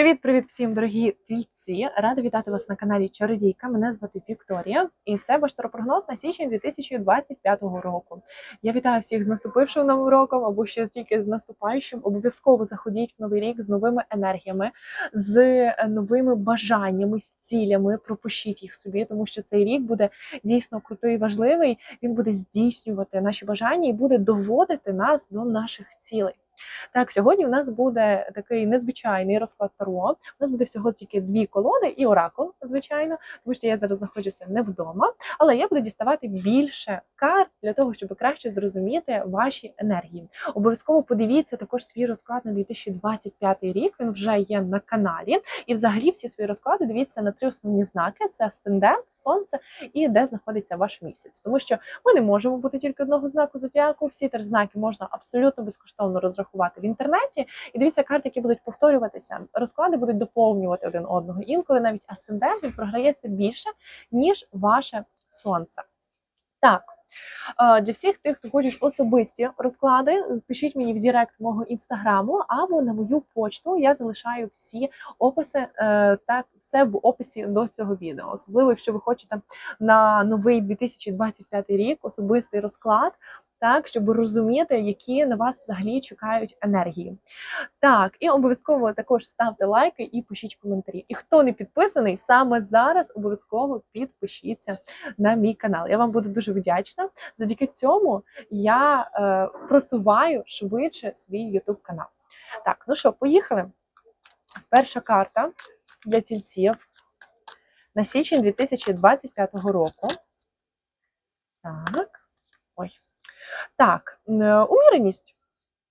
Привіт-привіт всім, дорогі тільці! Рада вітати вас на каналі Чародійка. Мене звати Вікторія, і це ваш таропрогноз на січень 2025 року. Я вітаю всіх з наступившим новим роком або ще тільки з наступаючим. Обов'язково заходіть в новий рік з новими енергіями, з новими бажаннями, з цілями. Пропишіть їх собі, тому що цей рік буде дійсно крутий, важливий. Він буде здійснювати наші бажання і буде доводити нас до наших цілей. Так, сьогодні у нас буде такий незвичайний розклад Таро. У нас буде всього тільки дві колоди і оракул, звичайно, тому що я зараз знаходжуся не вдома, але я буду діставати більше карт для того, щоб краще зрозуміти ваші енергії. Обов'язково подивіться також свій розклад на 2025 рік. Він вже є на каналі. І взагалі всі свої розклади дивіться на три основні знаки: це асцендент, сонце і де знаходиться ваш місяць. Тому що ми не можемо бути тільки одного знаку зодіаку. Всі три знаки можна абсолютно безкоштовно розрахувати в інтернеті. І дивіться карти, які будуть повторюватися. Розклади будуть доповнювати один одного. Інколи навіть асцендент він програється більше, ніж ваше сонце. Так. е, Для всіх тих, хто хочуть особисті розклади, пишіть мені в Директ мого інстаграму або на мою почту. Я залишаю всі описи е, так, все в описі до цього відео. Особливо, якщо ви хочете на новий 2025 рік особистий розклад, так, щоб розуміти, які на вас взагалі чекають енергії. Так, і обов'язково також ставте лайки і пишіть коментарі. І хто не підписаний, саме зараз обов'язково підпишіться на мій канал. Я вам буду дуже вдячна. Завдяки цьому я е, просуваю швидше свій YouTube канал. Так, ну що, поїхали. Перша карта для тільців на січень 2025 року. Так. Ой. Так, е, уміреність.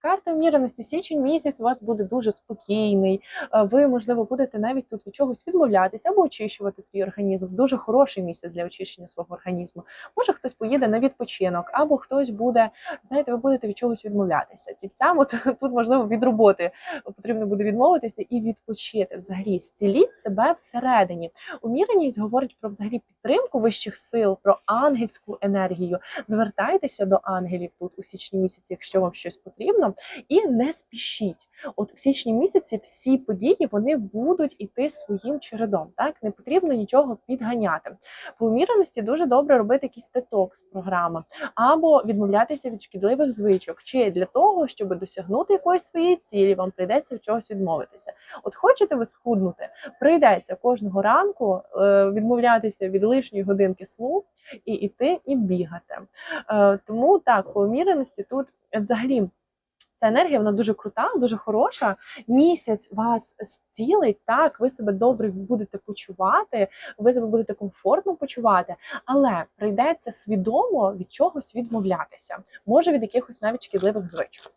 Карта уміреності січень місяць у вас буде дуже спокійний. Е, Ви, можливо, будете навіть тут від чогось відмовлятися або очищувати свій організм. Дуже хороший місяць для очищення свого організму. Може, хтось поїде на відпочинок, або хтось буде, знаєте, ви будете від чогось відмовлятися. Тільцям, от тут можливо від роботи потрібно буде відмовитися і відпочити. Взагалі, зціліть себе всередині. Уміреність говорить про взагалі підтримку вищих сил, про ангельську енергію. Звертайтеся до ангелів тут у січні місяці, якщо вам щось потрібно, і не спішіть. От в січні місяці всі події вони будуть іти своїм чередом. Так не потрібно нічого підганяти. По уміреності дуже добре робити якісь детокс програми або відмовлятися від шкідливих звичок, чи для того, щоб досягнути якоїсь своєї цілі, вам прийдеться від чогось відмовитися. От хочете ви схуднути, прийдеться кожного ранку е, відмовлятися від лишньої годинки сну і йти і бігати. Е, тому так, по уміреності тут взагалі. Ця енергія вона дуже крута, дуже хороша. Місяць вас зцілить, так ви себе добре будете почувати, ви себе будете комфортно почувати, але прийдеться свідомо від чогось відмовлятися, може від якихось навіть шкідливих звичок.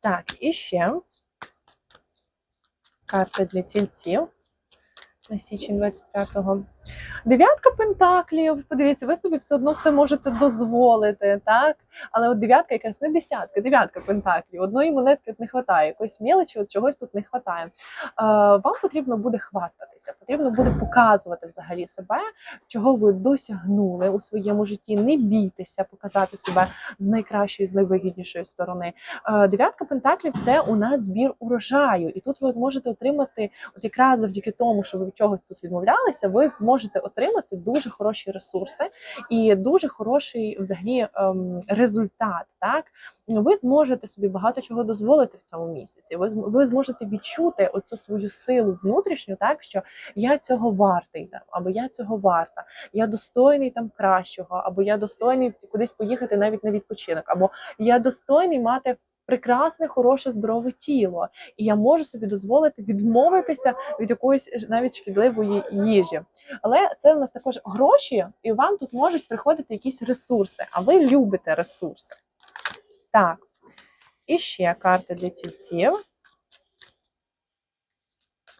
Так, і ще карта для тільців на січень 25-го. Дев'ятка пентаклів. Подивіться, ви собі все одно все можете дозволити, так? Але от дев'ятка якраз не десятка, дев'ятка пентаклів. Одної монетки не вистачає, якоїсь мілочі, от чогось тут не вистачає. Вам потрібно буде хвастатися, потрібно буде показувати взагалі себе, чого ви досягнули у своєму житті. Не бійтеся показати себе з найкращої, з найвигіднішої сторони. Дев'ятка пентаклів це у нас збір урожаю, і тут ви можете отримати, от якраз завдяки тому, що ви чогось тут відмовлялися, ви можете отримати дуже хороші ресурси і дуже хороший взагалі ем, результат. Так ви зможете собі багато чого дозволити в цьому місяці. Ви ви зможете відчути оцю свою силу внутрішню, так що я цього вартий, там, або я цього варта, я достойний там кращого, або я достойний кудись поїхати навіть на відпочинок, або я достойний мати. Прекрасне, хороше, здорове тіло, і я можу собі дозволити відмовитися від якоїсь навіть шкідливої їжі. Але це у нас також гроші, і вам тут можуть приходити якісь ресурси, а ви любите ресурси. Так, і ще карти для тільців.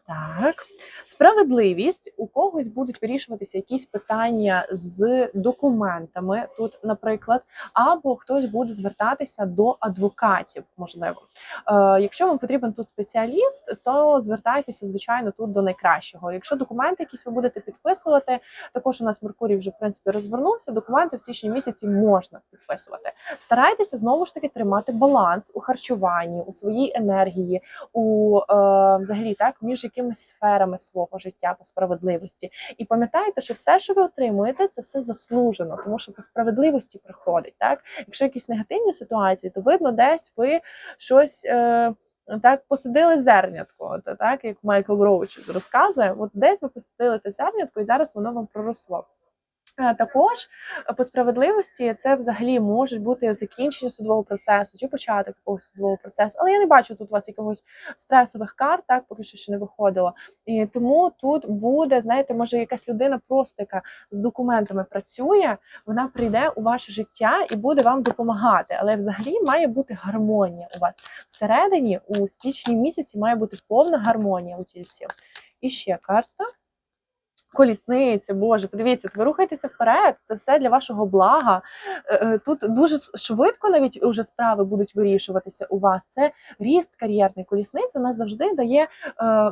Так, Справедливість у когось будуть вирішуватися якісь питання з документами, тут, наприклад, або хтось буде звертатися до адвокатів, можливо. Е, якщо вам потрібен тут спеціаліст, то звертайтеся, звичайно, тут до найкращого. Якщо документи якісь ви будете підписувати, також у нас Меркурій вже в принципі розвернувся. Документи в січні місяці можна підписувати. Старайтеся знову ж таки тримати баланс у харчуванні, у своїй енергії, у е, взагалі так між якимись сферами свого життя по справедливості. І пам'ятайте, що все, що ви отримуєте, це все заслужено, тому що по справедливості приходить. Так, якщо якісь негативні ситуації, то видно, десь ви щось. Е, так, посадили зернятко, так як Майкл Роуч розказує, от десь ви посадили те зернятко, і зараз воно вам проросло. Також е, по справедливості це взагалі може бути закінчення судового процесу чи початок якогось судового процесу. Але я не бачу тут у вас якогось стресових карт, так поки що ще не виходило. І тому тут буде, знаєте, може якась людина просто яка з документами працює, вона прийде у ваше життя і буде вам допомагати. Але взагалі має бути гармонія у вас всередині, у січні місяці має бути повна гармонія у тільці. І ще карта. Колісниці, Боже, подивіться, ви рухаєтеся вперед, це все для вашого блага. Е, е, Тут дуже швидко навіть уже справи будуть вирішуватися у вас. Це ріст кар'єрний колісниця. Вона завжди дає е,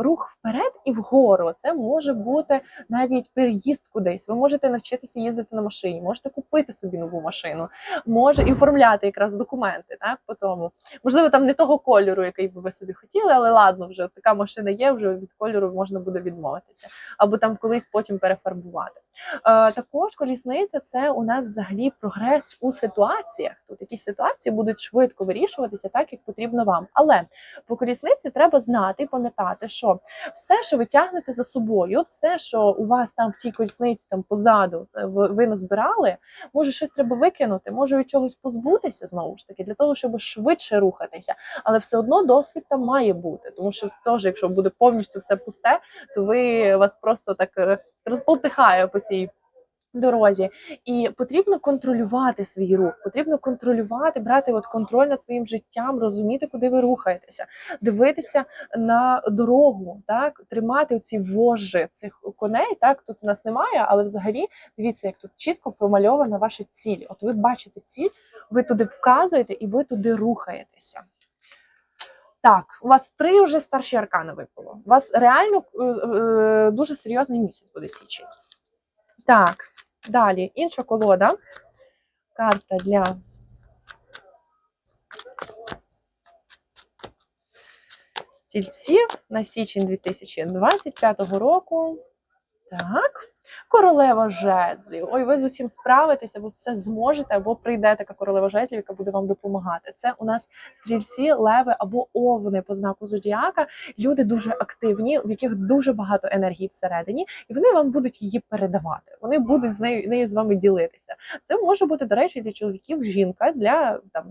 рух вперед і вгору. Це може бути навіть переїзд кудись. Ви можете навчитися їздити на машині, можете купити собі нову машину, може і оформляти якраз документи. Так по тому, можливо, там не того кольору, який би ви собі хотіли, але ладно, вже така машина є. Вже від кольору можна буде відмовитися або там колись потім перефарбувати. Е, також колісниця це у нас взагалі прогрес у ситуаціях. Тут якісь ситуації будуть швидко вирішуватися так, як потрібно вам. Але по колісниці треба знати і пам'ятати, що все, що ви тягнете за собою, все, що у вас там в тій колісниці там позаду е, ви назбирали, може щось треба викинути, може від чогось позбутися знову ж таки, для того, щоб швидше рухатися. Але все одно досвід там має бути, тому що теж, якщо буде повністю все пусте, то ви вас просто так е, розполтихає по цій дорозі. І потрібно контролювати свій рух, потрібно контролювати, брати от контроль над своїм життям, розуміти, куди ви рухаєтеся, дивитися на дорогу, так тримати ці вожжі цих коней. Так тут у нас немає, але взагалі дивіться, як тут чітко промальована ваша ціль. От ви бачите ціль, ви туди вказуєте і ви туди рухаєтеся. Так, у вас три вже старші аркани випало. У вас реально е, е, дуже серйозний місяць буде січень. Так, далі інша колода. Карта для тільців на січень 2025 року. Так. Королева жезлів. Ой, ви з усім справитеся, ви все зможете, або прийде така королева жезлів, яка буде вам допомагати. Це у нас стрільці, леви або овни по знаку зодіака. Люди дуже активні, в яких дуже багато енергії всередині, і вони вам будуть її передавати. Вони будуть з нею нею з вами ділитися. Це може бути, до речі, для чоловіків жінка для там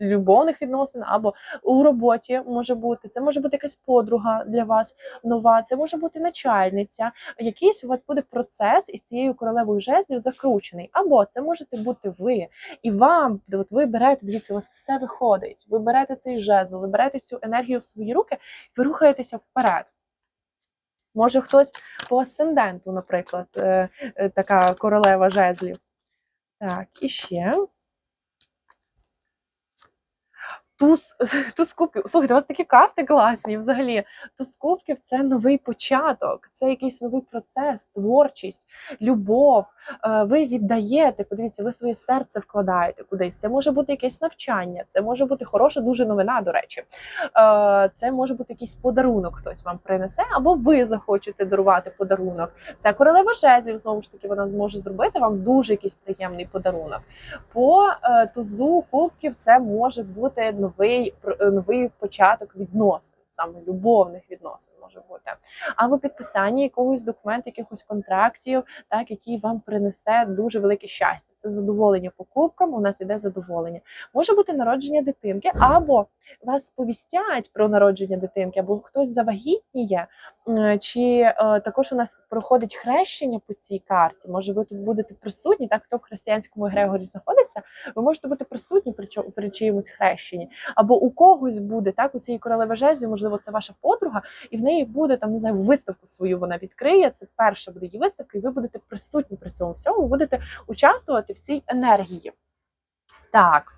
любовних відносин або у роботі може бути. Це може бути якась подруга для вас нова, це може бути начальниця. Якийсь у вас буде процес із цією королевою жезлів закручений. Або це можете бути ви. І вам, от ви берете, дивіться, у вас все виходить. Ви берете цей жезл, ви берете цю енергію в свої руки, ви рухаєтеся вперед. Може, хтось по асценденту, наприклад, е, е, така королева жезлів. Так, і ще. Туз, туз кубків. Слухайте, у вас такі карти класні взагалі. Туз кубків це новий початок, це якийсь новий процес, творчість, любов. Е, Ви віддаєте, подивіться, ви своє серце вкладаєте кудись. Це може бути якесь навчання, це може бути хороша дуже новина, до речі. Е, Це може бути якийсь подарунок, хтось вам принесе, або ви захочете дарувати подарунок. Ця королева жезлів, знову ж таки, вона зможе зробити вам дуже якийсь приємний подарунок. По е, тузу кубків це може бути новий е, новий початок відносин, саме любовних відносин може бути. Або підписання якогось документу, якихось контрактів, так які вам принесе дуже велике щастя. Це задоволення покупкам. У нас іде задоволення. Може бути народження дитинки, або вас сповістять про народження дитинки, або хтось завагітніє, чи е, також у нас проходить хрещення по цій карті. Може, ви тут будете присутні, так хто в християнському Грегорі знаходиться, ви можете бути присутні при чиємусь хрещенні, або у когось буде так у цієї королеви можливо. можливо, це ваша подруга, і в неї буде там, не знаю, виставку свою вона відкриє. Це перша буде її виставка, і ви будете присутні при цьому всьому, будете участвувати в цій енергії. Так.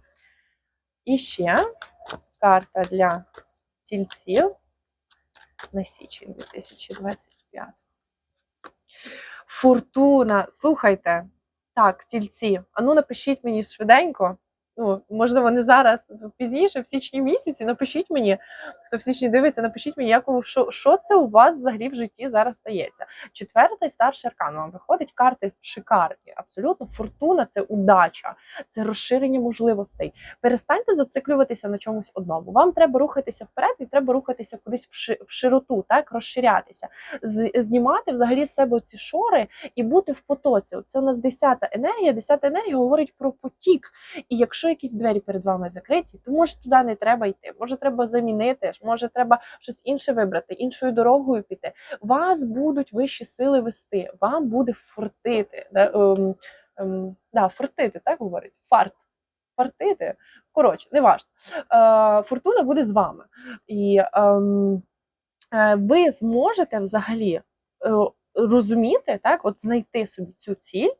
І ще карта для тільців на січень 2025. Фортуна. Слухайте. Так, тільці. А ну напишіть мені швиденько. Ну, можливо, не зараз, пізніше, в січні місяці. Напишіть мені, хто в січні дивиться, напишіть мені, як що, що це у вас взагалі в житті зараз стається. Четвертий старший аркан вам виходить карти шикарні. Абсолютно фортуна це удача, це розширення можливостей. Перестаньте зациклюватися на чомусь одному. Вам треба рухатися вперед і треба рухатися кудись в ши- в широту, так розширятися, знімати взагалі з себе ці шори і бути в потоці. Це у нас десята енергія. Десята енергія говорить про потік. І якщо якісь двері перед вами закриті, то може туди не треба йти. Може, треба замінити, може, треба щось інше вибрати, іншою дорогою піти. Вас будуть вищі сили вести, вам буде фортити. Да, ем, ем, да, фортити, так говорить? Фарт. Фартити. Коротше, не важно. Е, фортуна буде з вами. І ем, е, ви зможете взагалі е, розуміти, так, от знайти собі цю ціль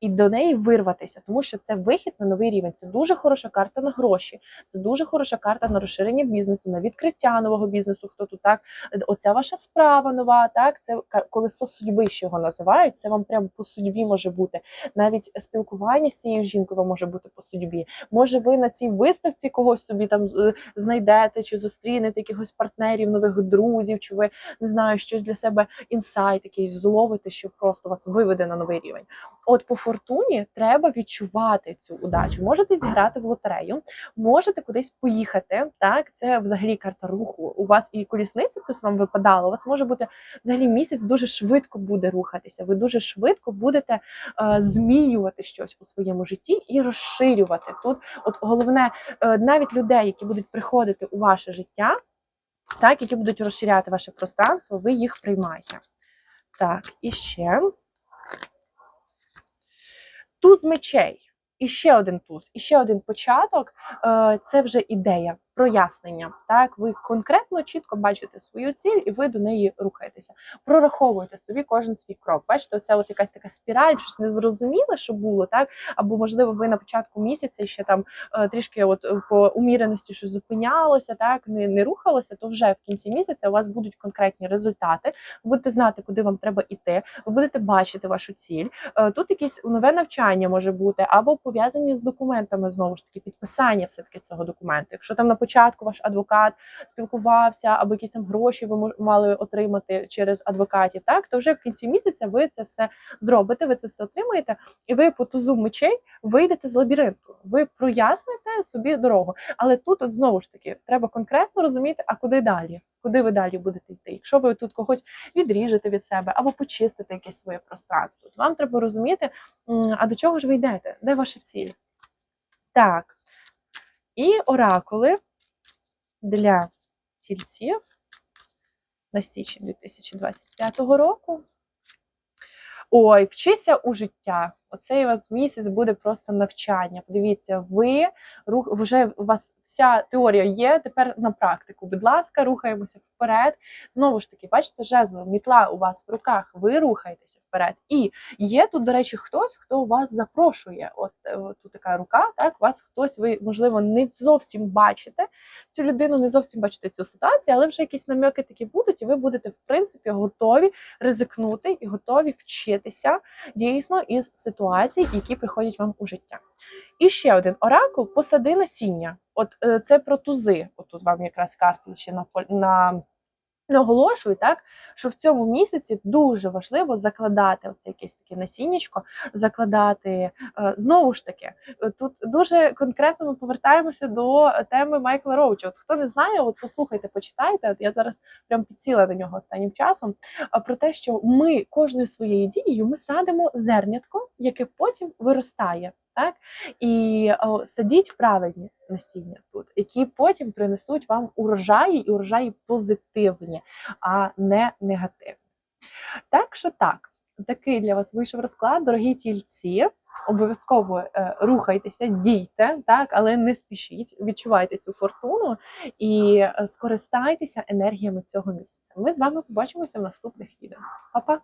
і до неї вирватися, тому що це вихід на новий рівень. Це дуже хороша карта на гроші, це дуже хороша карта на розширення бізнесу, на відкриття нового бізнесу. Хто тут так, оця ваша справа нова, так це колесо судьби, що його називають. Це вам прямо по судьбі може бути. Навіть спілкування з цією жінкою може бути по судьбі. Може, ви на цій виставці когось собі там знайдете чи зустрінете якихось партнерів, нових друзів, чи ви не знаю, щось для себе інсайт якийсь зловите, що просто вас виведе на новий рівень. От по фортуні треба відчувати цю удачу. Можете зіграти в лотерею, можете кудись поїхати. Так, це взагалі карта руху. У вас і колісниця плюс вам випадало. У вас може бути взагалі місяць дуже швидко буде рухатися. Ви дуже швидко будете е, змінювати щось у своєму житті і розширювати. Тут, от головне, е, навіть людей, які будуть приходити у ваше життя, так, які будуть розширяти ваше пространство, ви їх приймаєте. Так, і ще туз мечей. І ще один туз, і ще один початок е, це вже ідея, прояснення. Так, ви конкретно чітко бачите свою ціль, і ви до неї рухаєтеся. Прораховуєте собі кожен свій крок. Бачите, це от якась така спіраль, щось незрозуміле, що було, так або можливо, ви на початку місяця ще там е, трішки, от е, по уміреності, щось зупинялося, так не, не рухалося, то вже в кінці місяця у вас будуть конкретні результати. Ви будете знати, куди вам треба йти. Ви будете бачити вашу ціль. Е, Тут якесь нове навчання може бути, або пов'язані з документами знову ж таки, підписання все таки цього документу. Якщо там на початку ваш адвокат спілкувався, або якісь там гроші ви мали отримати через адвокатів, так то вже в кінці місяця ви це все зробите, ви це все отримаєте, і ви по тузу мечей вийдете з лабіринту. Ви проясните собі дорогу. Але тут, от знову ж таки, треба конкретно розуміти, а куди далі. Куди ви далі будете йти? Якщо ви тут когось відріжете від себе або почистите якесь своє пространство, то вам треба розуміти, а до чого ж ви йдете? Де ваша ціль? Так. І оракули для тільців на січень 2025 року. Ой, вчися у життя. Оцей у вас місяць буде просто навчання. Подивіться, ви рух вже у вас вся теорія є. Тепер на практику. Будь ласка, рухаємося вперед. Знову ж таки, бачите, жезл, мітла у вас в руках, ви рухаєтеся вперед. І є тут, до речі, хтось, хто вас запрошує. От, е, тут така рука, так вас хтось, ви можливо не зовсім бачите цю людину, не зовсім бачите цю ситуацію, але вже якісь намеки такі будуть, і ви будете в принципі готові ризикнути і готові вчитися дійсно із ситуацій, які приходять вам у життя. І ще один оракул посади насіння. От е, це про тузи. От тут вам якраз карти ще на, на наголошую, так що в цьому місяці дуже важливо закладати оце якесь таке насіннячко, закладати е, знову ж таки. е, Тут дуже конкретно ми повертаємося до теми Майкла Роуча. От хто не знає, от послухайте, почитайте. От я зараз прям підсіла на нього останнім часом. Про те, що ми кожною своєю дією ми садимо зернятко, яке потім виростає. Так і о, садіть правильні насіння тут, які потім принесуть вам урожаї і урожаї позитивні, а не негативні. Так що так, такий для вас вийшов розклад, дорогі тільці. обов'язково е, рухайтеся, дійте, так, але не спішіть, відчувайте цю фортуну і е, скористайтеся енергіями цього місяця. Ми з вами побачимося в наступних відео. Па-па!